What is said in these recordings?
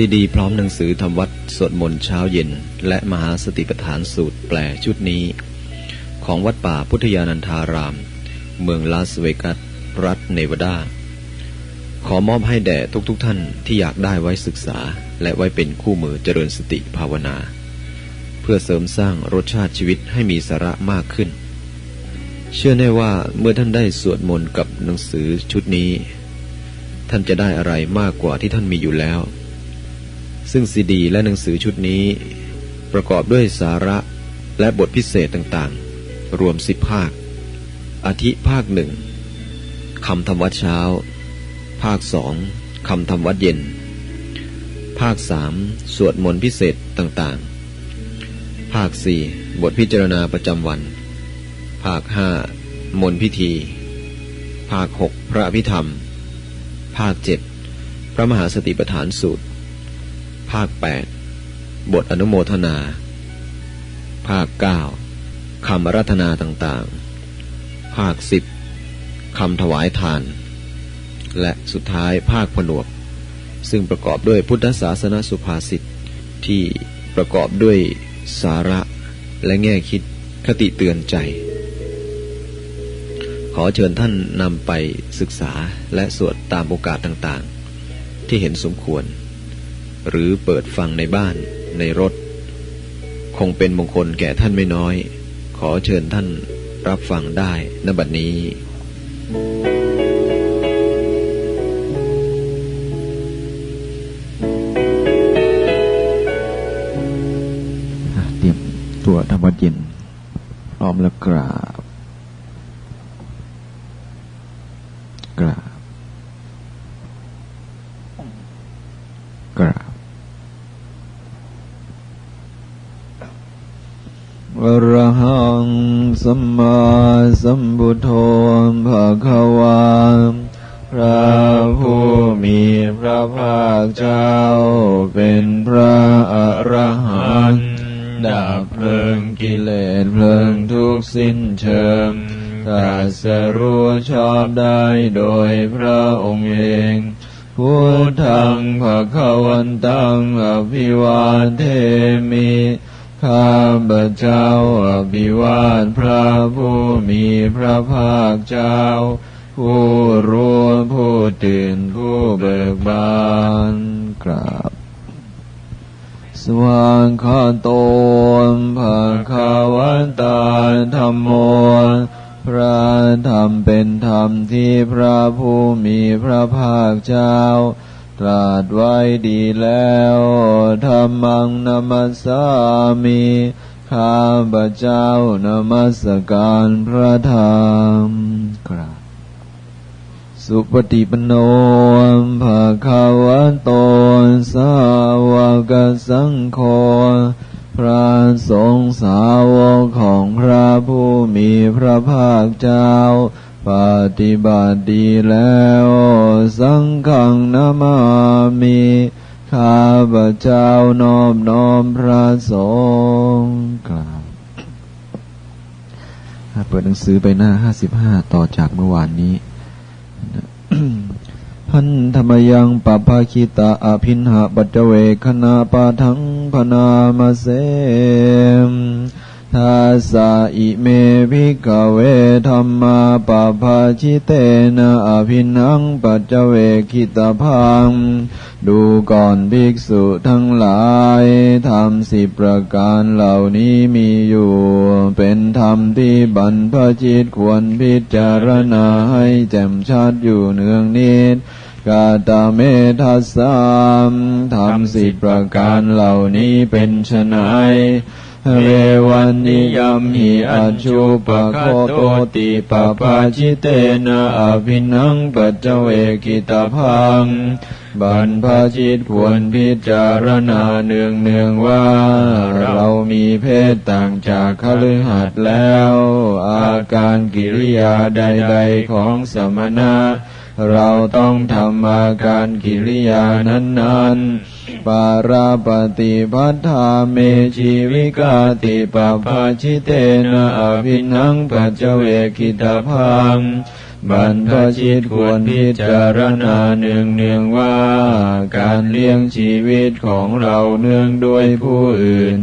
ซีดีพร้อมหนังสือทำวัดสวดมนต์เช้าเย็น และมหาสติปัฏฐานสูตรแปลชุดนี้ ของวัดป่าพุทธยานันทาราม เมืองลาสเวกัส รัฐเนวาดา ขอมอบให้แด่ทุกๆทท่านที่อยากได้ไว้ศึกษา และไว้เป็นคู่มือเจริญสติภาวนา เพื่อเสริมสร้างรสชาติชีวิตให้มีสาระมากขึ้น เชื่อแน่ว่าเมื่อท่านได้สวดมนต์กับหนังสือชุดนี้ ท่านจะได้อะไรมากกว่าที่ท่านมีอยู่แล้ว ซึ่งซีดีและหนังสือชุดนี้ ประกอบด้วยสาระและบทพิเศษต่างๆ รวมสิบภาค อาทิภาคหนึ่งคำธรรมวัดเช้า ภาคสองคำธรรมวัดเย็น ภาคสามสวดมนต์พิเศษต่างๆ ภาคสี่บทพิจารณาประจำวัน ภาคห้ามนพิธี ภาคหกพระพิธรรม ภาคเจ็ดพระมหาสติปัฏฐานสูตร ภาค 8 บทอนุโมทนา ภาค 9 คำรัธนาต่างๆ ภาค 10 คำถวายทาน และสุดท้ายภาคผนวก ซึ่งประกอบด้วยพุทธศาสนสุภาษิตที่ประกอบด้วยสาระและแง่คิดคติเตือนใจ ขอเชิญท่านนำไปศึกษาและสวดตามโอกาสต่างๆ ที่เห็นสมควร หรือเปิดฟังในบ้าน ในรถ คงเป็นมงคลแก่ท่านไม่น้อย ขอเชิญท่านรับฟังได้ณบัดนี้ เตรียมตัวธรรมะเย็นพร้อมแล้วกราบกราบกราบอรหัง สัมมาสัมพุทโธภะคะวาพระผู้มีพระภาคเจ้า เป็นพระอรหันต์ดับเพลิงกิเลสเพลิงทุกสิ้นเชิงตรัสรู้ชอบได้โดยพระองค์เองพุทธังภะคะวันตังอภิวาเทมิ ข้าพเจ้าอภิวาทพระผู้มีพระภาคเจ้า ผู้รู้ผู้ตื่นผู้เบิกบานกราบ สว่างขาโตมภาคาวันตาธรรมโมพระธรรมเป็นธรรมที่พระผู้มีพระภาคเจ้า ตรัสไว้ดีแล้วธรรมังนมัสสามิข้าพระเจ้านมัสการพระธรรมกราบสุปฏิปโนภาคาวะโตสาวกสังโฆพระสงฆ์สาวกของพระผู้มีพระภาคเจ้า ปฏิบัติดีแล้ว สังฆังนามามิข้าพเจ้านอบน้อมพระสงฆ์กล่าวเปิดหนังสือไปหน้าห้าสิบห้าต่อจากเมื่อวานนี้ พันธรรมยังปปาคิตาอภินหาปัจเวคณาปาทังพนามาเสม ทาสาอิเมภิกเวธรรมาปะภาชิเตนะอภินังปัจเวคิตาพัง ดูก่อนภิกษุทั้งหลายธรรมสิบประการเหล่านี้มีอยู่ เป็นธรรมที่บรรพจิตควรพิจารณาให้แจ่มชัดอยู่เนืองนิดกาตาเมทัสสามธรรมสิบประการเหล่านี้เป็นชนัย เรวันนิยมหิอัจุปะโคโตติปะปาชิเตนะอภินังปัจเวกิตาพังบรรพชิตควรพิจารณาเนืองเนืองว่า เรามีเพศต่างจากคฤหัสถ์แล้ว อาการกิริยาใด ๆของสมณะ เราต้องทำอาการกิริยานั้นๆ ปาราปฏิพัทธาเมชีวิกาติปปาชิเตนะอภินังปัจเวกิตาพังบรรพชิตควรพิจารณาเนืองเนืองว่า การเลี้ยงชีวิตของเราเนื่องด้วยผู้อื่น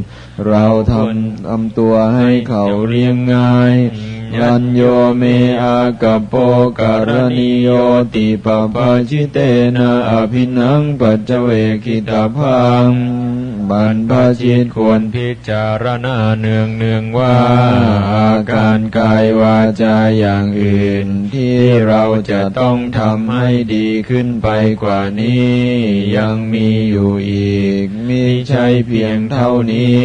เราทำทำตัวให้เขาเลี้ยงง่าย ยันโยเมอากปโปการณิโยติปปาชิเตนะอภินังปัจเจเวกิตาพังบรรพชิตควรพิจารณาเนืองเนืองว่า อาการกายวาจาอย่างอื่น ที่เราจะต้องทำให้ดีขึ้นไปกว่านี้ ยังมีอยู่อีกมิใช่เพียงเท่านี้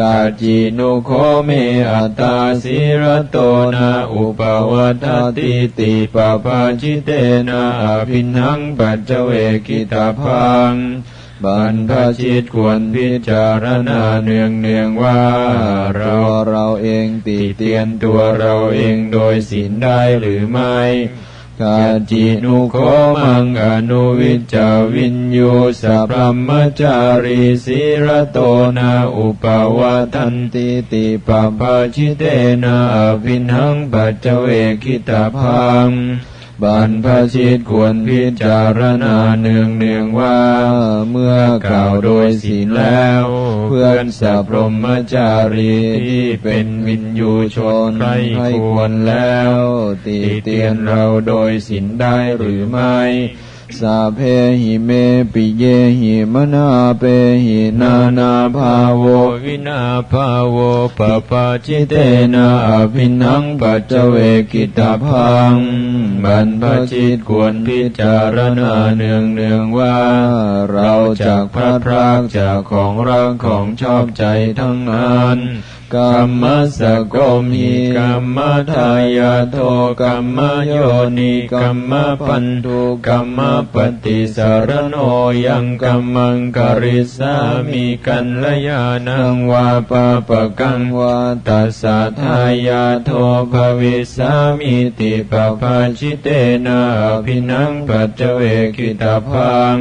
กาจินุโคเมอัตตาสิรโตนะอุปวัตติติปปาจิเตนะอภินังปัจเจเวกิตาพังบรรพชิตควรพิจารณาเนืองเนืองว่า เราเราเองติเตียนตัวเราเองโดยศีลได้หรือไม่ กาจินุโคมังอนุวิจาวินโยสัพพมจาริสิรโตนาอุปวัตันติติปปาชิเตนะอภินังปัจเจเวคิตาพัง บรรพชิตควรพิจารณาเนืองเนืองว่า เมื่อกล่าวโดยศีลแล้ว เพื่อนสัพรมจารีที่เป็นวินยูชนให้ควรแล้ว ตีเตียนเราโดยศีลได้หรือไม่ สาเพหิเมปิเยหิมนาเปหินานาภาโววินาภาโวปปาจิเตนะอภินังปัจเจเวกิตาพังบรรพชิตควรพิจารณาเนืองเนืองๆว่า เราจากพระพรากจากของรักของชอบใจทั้งนั้น กรรมสกมิกรรมทายาโทกรรมโยนิกรรมปันทุกรรมปฏิสารโนยังกรรมังกริสามิกันลยานังวาปะปะกังวาตัสสะทายาโทภวิสามิติปปาชิเตนะอภินังปัจเจเวกิตาพัง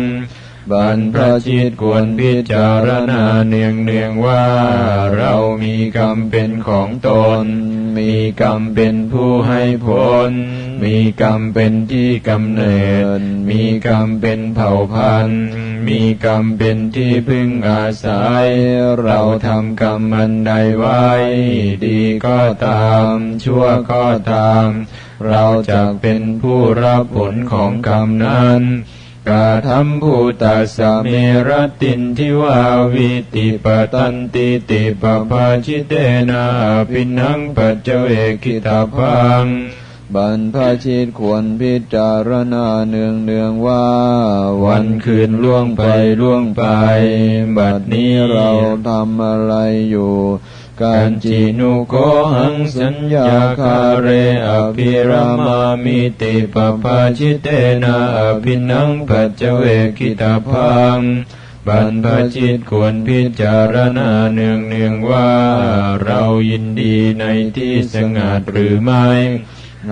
บรรพชิตควรพิจารณาเนืองเนืองว่า เรามีกรรมเป็นของตน มีกรรมเป็นผู้ให้ผล มีกรรมเป็นที่กำเนิด มีกรรมเป็นเผ่าพันธุ์ มีกรรมเป็นที่พึ่งอาศัย เราทำกรรมอันใดไว้ ดีก็ตาม ชั่วก็ตาม เราจะเป็นผู้รับผลของกรรมนั้น กาทำภูตัสสะเมรตินทิวาวิติปตันติติปปาชิเตนะพินังปัจเจเวกิตาพังบรรพชิตควรพิจารณาเนืองเนืองว่า วันคืนล่วงไปล่วงไป บัดนี้เราทำอะไรอยู่ การจีนุโกหังสัญญาคาเรอภิรามามิติปปาชิเตนะอภินังปัจเจเวกิตาพังบัรพชิตควรพิจารณาเนืองเนืองว่า เรายินดีในที่สงัดหรือไม่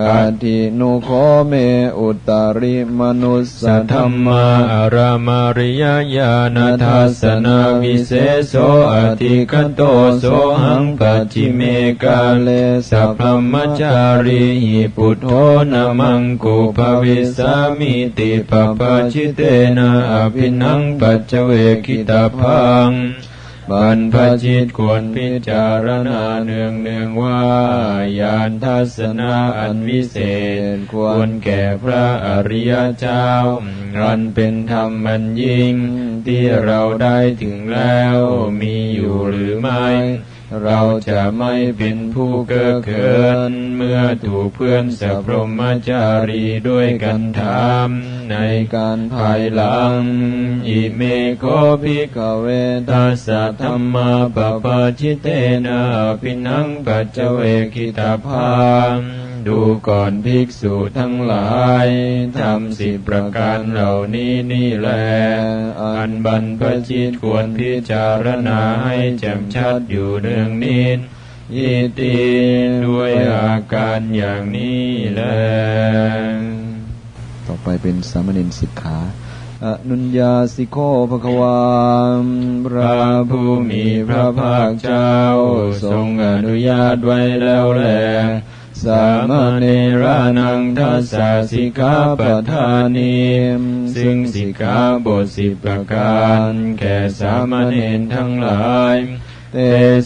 อาทินุโคเมอุตตริมนุสสธรรมาอารามาริยญาณทัสนาวิเศษโสอธิคโตโสหังปัจิเมกาเลสัพพมจารีหิปุถโธนามังกุภวิสามิติปปาชิเตนะอภินังปัจเจเวกิตาพัง บรรพชิตควรพิจารณาเนืองเนืองๆว่าญานทัศนะอันวิเศษ ควรแก่พระอริยเจ้ารันเป็นธรรมมันยิ่ง ที่เราได้ถึงแล้วมีอยู่หรือไม่ เราจะไม่เป็นผู้เก้อเขิน เมื่อถูกเพื่อนสัพพรหมจารีด้วยกันถามในการภายหลัง อิเมโคภิกเวทัสสะธรรมาปปาชิเตนะพินังปัจเจเวกิตาพังดูก่อนภิกษุทั้งหลายทำสิประการเหล่านี้นี่แล อันบรรพชิตควรพิจารณาให้แจ่มชัดอยู่เนืองนิดยิติด้วยอาการอย่างนี้แลต่อไปเป็นสามเณรสิกขาอนุญญาสิโคภความพระระผู้มีพระภาคเจ้า ทรงอนุญาตไว้แล้วแล สามเณรานังทัสสะสิกขาปทานีซึ่งสิกขาบทสิบประการแก่สามเณรทั้งหลายเต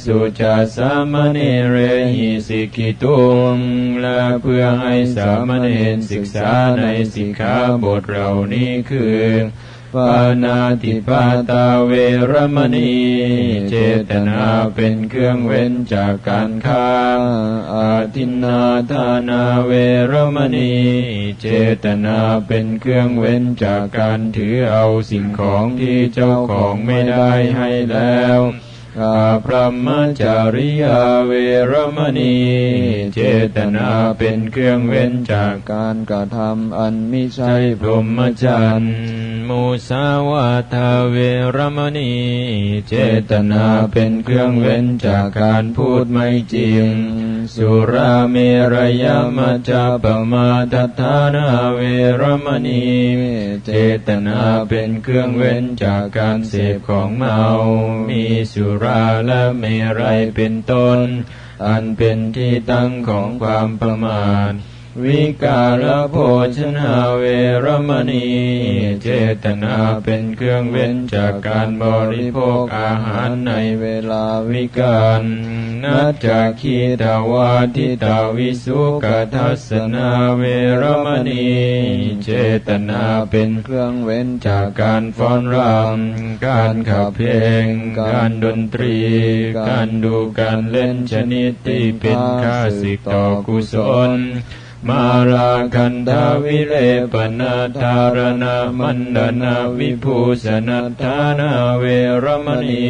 สุจัสสามเณเรหิสิกิตุงและเพื่อให้สามเณรศึกษาในสิกขาบทเหล่านี้คือ ปานาติปาตาเวรมณี เจตนาเป็นเครื่องเว้นจากการฆ่า อาทินนาทานาเวรมณี เจตนาเป็นเครื่องเว้นจากการถือเอาสิ่งของที่เจ้าของไม่ได้ให้แล้ว กาพระมจาริยาเวรมณี เจตนาเป็นเครื่องเว้นจากการกระทำอันมิใช่พรหมจรรย์มุสาวาทาเวรมณี เจตนาเป็นเครื่องเว้นจากการพูดไม่จริง สุราเมรยมัจจปมาทฐานาเวรมณี เจตนาเป็นเครื่องเว้นจากการเสพของเมา มีสุราและมีไรเป็นต้น อันเป็นที่ตั้งของความประมาท วิการโภชนาเวรมณี เจตนาเป็นเครื่องเว้นจากการบริโภคอาหารในเวลาวิการนัจจากขีตาวาทิตาวิสุกทัสนาเวรมณี เจตนาเป็นเครื่องเว้นจากการฟ้อนรำการขับเพลง การดนตรี การดูการเล่นชนิดที่เป็นค่าสิกต่อกุศล มาราคันธาวิเลปนาธารณามันดนาวิภูสนัทานาเวรมณี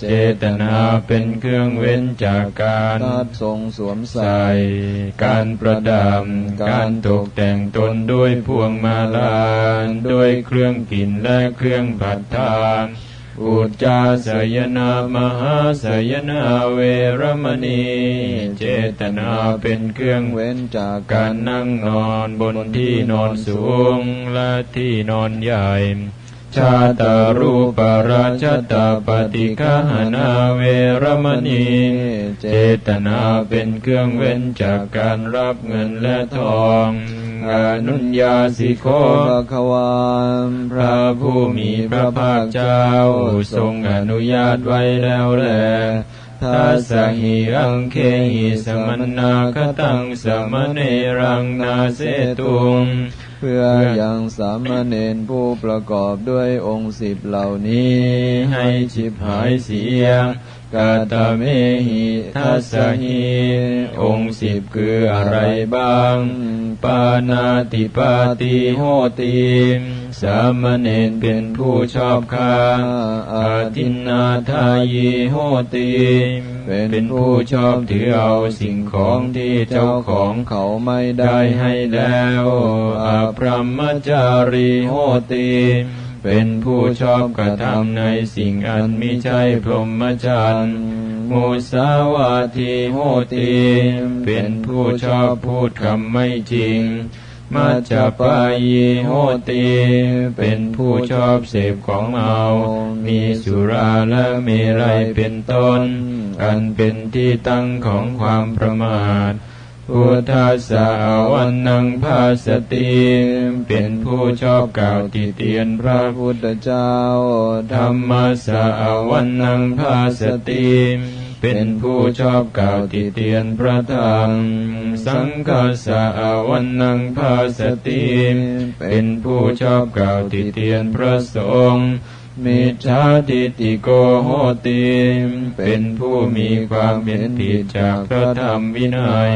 เจตนาเป็นเครื่องเว้นจากการทรงสวมใส่ การประดับการตกแต่งตนด้วยพวงมาลาด้วยเครื่องกินและเครื่องผัดทาน อุจจาสยนามหาสยนาเวรมณี เจตนาเป็นเครื่องเว้นจากการนั่งนอนบนที่นอนสูงและที่นอนใหญ่ ชาตารูปราชตาปฏิฆาหนาเวรมณี เจตนาเป็นเครื่องเว้นจากการรับเงินและทองอนุญญาสิโคภความพระผู้มีพระภาคเจ้า ทรงอนุญาตไว้แล้วแลทัสหิอังเคหิสมนาคตังสมเนรังนาเสตุง เพื่อยังสามเณรผู้ประกอบด้วยองค์สิบเหล่านี้ ให้ชิบหายเสีย กาตาเมหิทัสหิองค์สิบคืออะไรบ้าง ปานาติปาติโหติสามเณรเป็นผู้ชอบค้าอาทินนาทายีโหติเป็นผู้ชอบถือเอาสิ่งของที่เจ้าของเขาไม่ได้ให้แล้วอาพรหมจารีโหติ เป็นผู้ชอบกระทำในสิ่งอันมิใช่พรหมจรรย์มุสาวาทีโหติเป็นผู้ชอบพูดคำไม่จริง มัจจปายีโหติเป็นผู้ชอบเสพของเมา มีสุราและเมรัยเป็นต้น อันเป็นที่ตั้งของความประมาท พุทธสาวันนังภาสติเป็นผู้ชอบกล่าวติเตียนพระพุทธเจ้า ธรรมสาวันนังภาสติเป็นผู้ชอบกล่าวติเตียนพระธรรม สังฆสาวันนังภาสติเป็นผู้ชอบกล่าวติเตียนพระสงฆ์มิจฉาทิฏฐิโกโหติเป็นผู้มีความเห็นผิดจากพระธรรมวินัย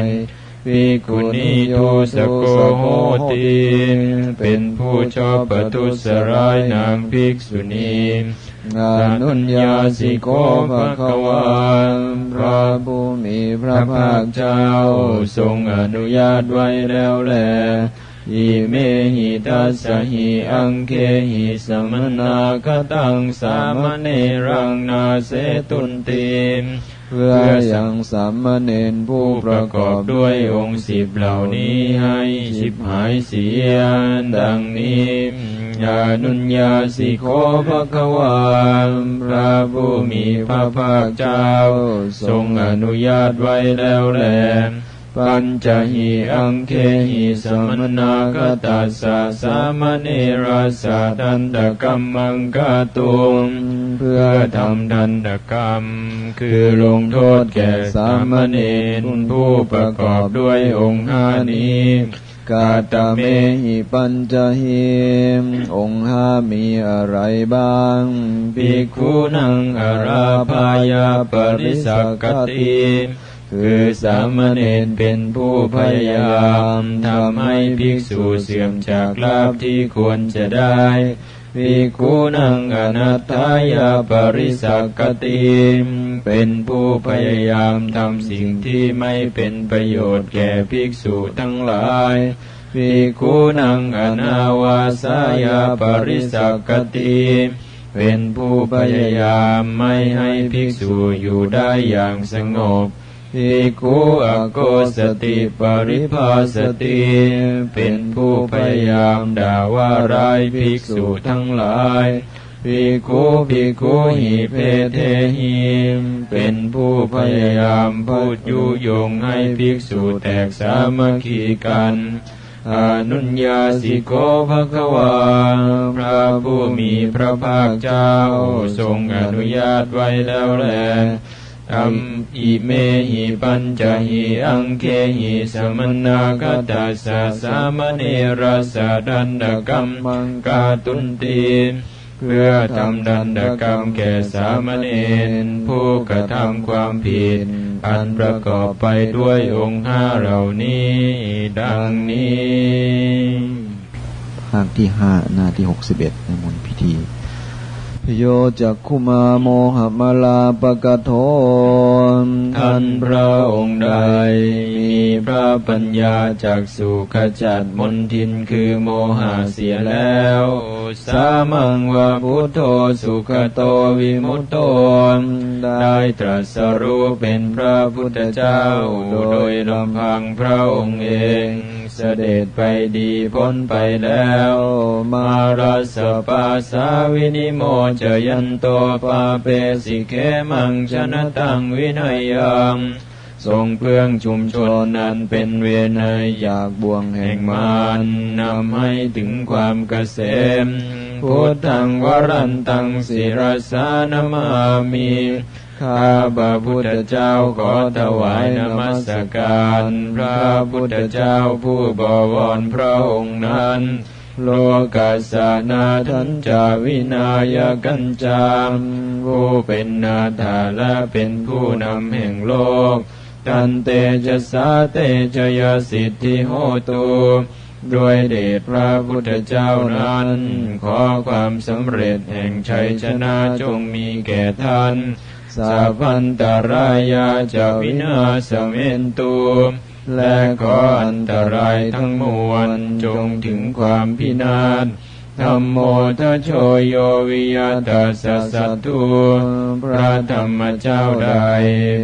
วิกุณิทุสโกโหติเป็นผู้ชอบประทุษร้ายนางภิกษุณีอนุญญาสิโกภะคะวาพระผู้มีพระภาคเจ้า ทรงอนุญาตไว้แล้วแลอิเมหิตัสสหิอังเคหิสมนาคตังสามเณรังนาเสตุนติ เพื่อยังสามเณรผู้ประกอบด้วยองค์สิบเหล่านี้ให้ชิบหายเสียดังนี้ยานุญญาสิโคภะคะวาพระผู้มีพระภาคเจ้า ทรงอนุญาตไว้แล้วแล ปัญจหิอังเคหิสมนาคตัสสะสามเณราสะทันตกรรมังกตุมเพื่อทำทันตกรรม คือลงโทษแก่สามเณรผู้ประกอบด้วยองค์ห้านี้กาตเมหิปัญจหิมองค์ห้ามีอะไรบ้างภิกขุนังอาราพายาปริสักกติ คือสามเณรเป็นผู้พยายามทำให้ภิกษุเสื่อมจากลาภที่ควรจะได้ภิกขุนังอนัตายาปริสักกติมเป็นผู้พยายามทำสิ่งที่ไม่เป็นประโยชน์แก่ภิกษุทั้งหลายภิกขุนังอนาวาสายาปริสักกติมเป็นผู้พยายามไม่ให้ภิกษุอยู่ได้อย่างสงบ ภิกขุอโกสติปริภาสติเป็นผู้พยายามด่าว่าร้ายภิกษุทั้งหลายภิกขุภิกขุหิเพเทหิมเป็นผู้พยายามพูดยุยงให้ภิกษุแตกสามัคคีกันอนุญญาสิโกภควาพระผู้มีพระภาคเจ้าทรงอนุญาตไว้แล้วแล อัมอิเมหิปัญจหิอังเคหิสมนาคตัสสะสามเนรัสดันดกรรมังกาตุนตีเพื่อทำดันดกรรมแก่สามเณรผู้กระทำความผิด อันประกอบไปด้วยองค์ห้าเหล่านี้ ดังนี้ ภาคที่ห้าหน้าที่หกสิบเอ็ดในมนต์พิธี โยจักคุมาโมหมาลาปกโทนท่านพระองค์ใด มีพระปัญญาจากสุขจัดมนทินคือโมหะเสียแล้ว สามังวาพุทโธสุขโตวิมุตโตได้ตรัสรู้เป็นพระพุทธเจ้า โดยลำพังพระองค์เอง เสด็จไปดีพ้นไปแล้ว มาราสปาสาวินิโมจยันโตปาเปสิเคมังชนะตังวินัยยังทรงเพื่องชุมชนนั้นเป็นเวนยอยากบ่วงแห่งมารนำให้ถึงความเกษมพุทธังวรันตังศิรสานมามี ข้าพระพุทธเจ้าขอถวายนมัสการ พระพุทธเจ้าผู้บวรพระองค์นั้น โลกัสนาทันจาวินายกันจามผู้เป็นนาถาและเป็นผู้นำแห่งโลก ตันเตจะสาเตชยสิทธิโหตุด้วยเดชพระพุทธเจ้านั้น ขอความสำเร็จแห่งชัยชนะจงมีแก่ท่าน สาพันตรายาจะวินาสเมนตุและขออันตรายทั้งมวลจงถึงความพินาศธรรมโมทโชโยวิยตัสสะสัตตุพระธรรมเจ้าใด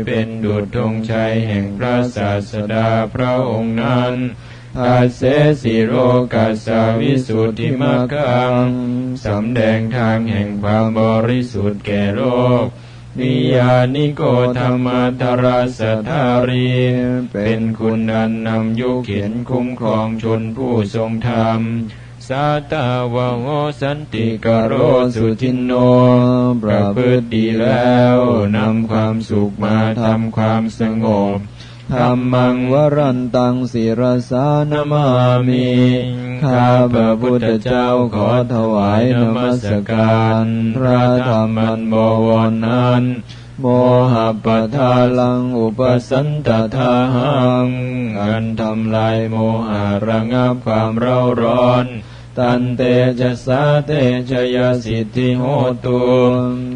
เป็นดุจธงชัยแห่งพระศาสดาพระองค์นั้นอาเสสิโรกัสาวิสุทธิมกังสำแดงทางแห่งความบริสุทธิ์แก่โลก นิยานิโกธรรมธราสธารี เป็นคุณนันนำยุเขียนคุ้มครองชนผู้ทรงธรรม สาตาวะโหสันติกโรสุทินโน ประพฤติดีแล้ว นำความสุขมาทำความสงบ ธรรมังวรันตังศิรสานมามิข้าพระพุทธเจ้าขอถวายนมัสการ พระธรรมันบวรนั้นโมหะปทาลังอุปสันตทาหังอันทำลายโมหะระงับความเร่าร้อน ตันเตจะสาเตชยสิทธิโหตุ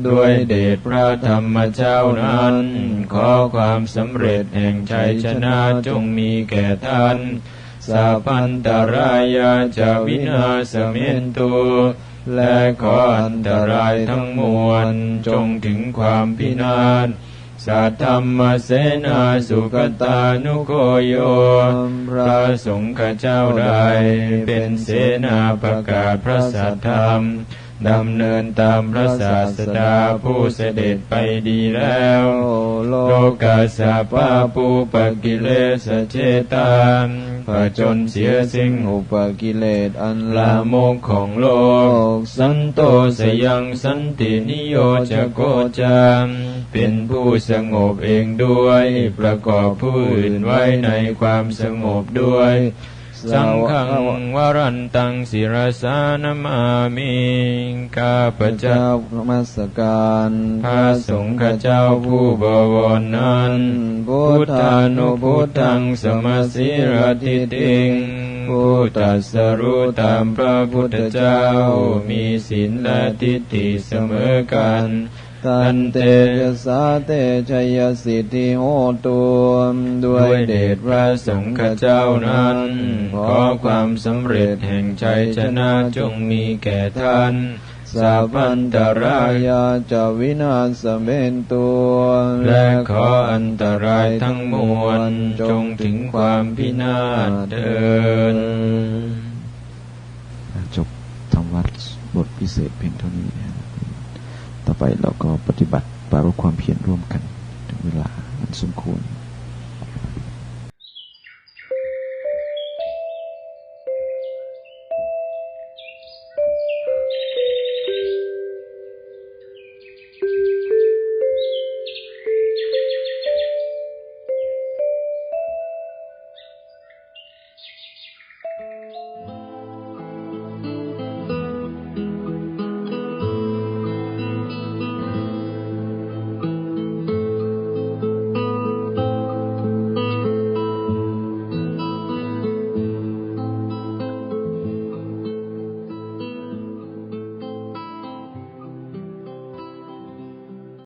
ด้วยเดชพระธรรมเจ้านั้น ขอความสำเร็จแห่งชัยชนะจงมีแก่ท่านสัพพันตรายาจะวินาสเมนตุและขออันตรายทั้งมวลจงถึงความพินาศ สัทธรรมเสนาสุขตานุโกโยพระสงฆ์เจ้าใดเป็นเสนาประกาศพระสัทธรรม ดำเนินตามพระศาสดาผู้เสด็จไปดีแล้ว โลกาสาปาปูปกิเลสเจตานผจญเสียสิ่งอุปกิเลสอันลามกของโลก สันโตสยังสันตินิโยจโกจามเป็นผู้สงบเองด้วย ประกอบผู้อื่นไว้ในความสงบด้วย สังฆังวรันตังศิรสานามามิข้าพพระเจ้าเจ้านมัสการพระสงฆ์ข้าเจ้าผู้บวรนั้นพุทธานุพุทธังสมาสิรติติงผู้ตรัสรู้ตามพระพุทธเจ้ามีศีลและทิฏฐิเสมอกัน ตันเตยะสาเตชัยสิทธิโหตุด้วด้วยยเดชพระสงฆ์ข้าเจ้านั้น ขอความสำเร็จแห่งชัยชนะจงมีแก่ท่านสัพพันตรายยาจะวินาศเมนตัวและขออันตรายทั้งมวลจงถึงความพินาศเดินจบธรรมวัดบทพิเศษเพียงเท่านี้นะครับ ต่อไปเราก็ปฏิบัติปรารบความเพียรร่วมกัน ถึงเวลาอันสมควร